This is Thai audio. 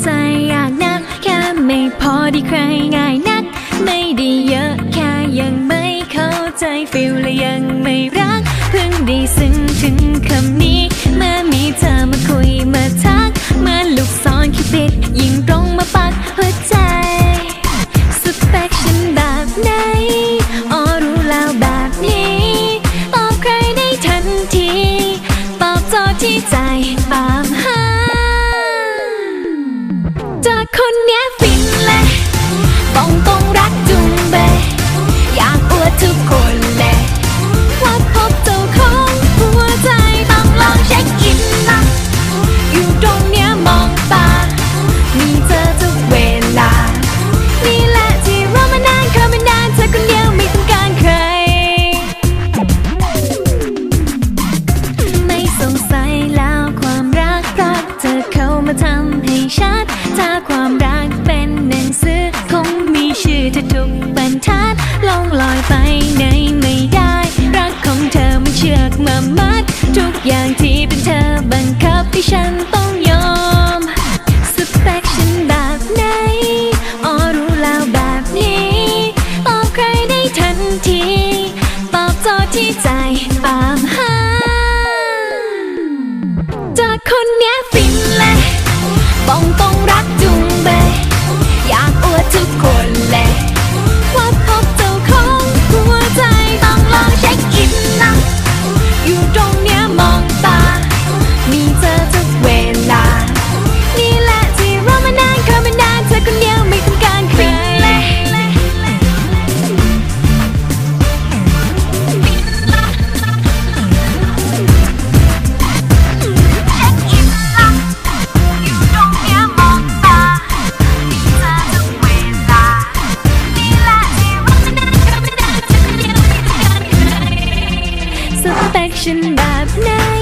ใจอยากนัก แค่ไม่พอดีใครง่ายนัก ไม่ได้เยอะแค่ยังไม่เข้าใจฟิลและยังไม่รัก เพิ่งได้ซึ้งถึงคำนี้ เมื่อมีเธอมาคุยมาทัก มาลูกซอนคิดปิด ยิงตรงมาปักหัวใจสเปคฉันแบบไหนอ๋อรู้แล้วแบบนี้ ตอบใครได้ทันที ตอบโจทย์ที่ใจปา นี้ยฟินเลยบอกตรงรักจุงเบยอยากอวดทุกคนเลยว่าพบเจ้าของหัวใจต้องลองเช็คอินนะอยู่ตรงเนี้ยมองตามีเธอทุกเวลา นี่แหละที่รอมานานเข้ามานานเธอคนเดียวไม่ต้องการใคร ไม่สงสัยแล้วความรักเพราะเธอเข้ามาทำให้ชัดถ้าความรัก ไปไหนไม่ได้ รักของเธอมันเชือกมามัด ทุกอย่างที่เป็นเธอบังคับให้ฉันต้องยอม สเปคฉันแบบไหนอ๋อรู้แล้วแบบนี้ ตอบใครได้ทันที ตอบโจทย์ที่ใจตามหาจากคนเนี้ยฟินเลยต้องต้องรักจุงเบ อยากอวดทุก Action Lab Night.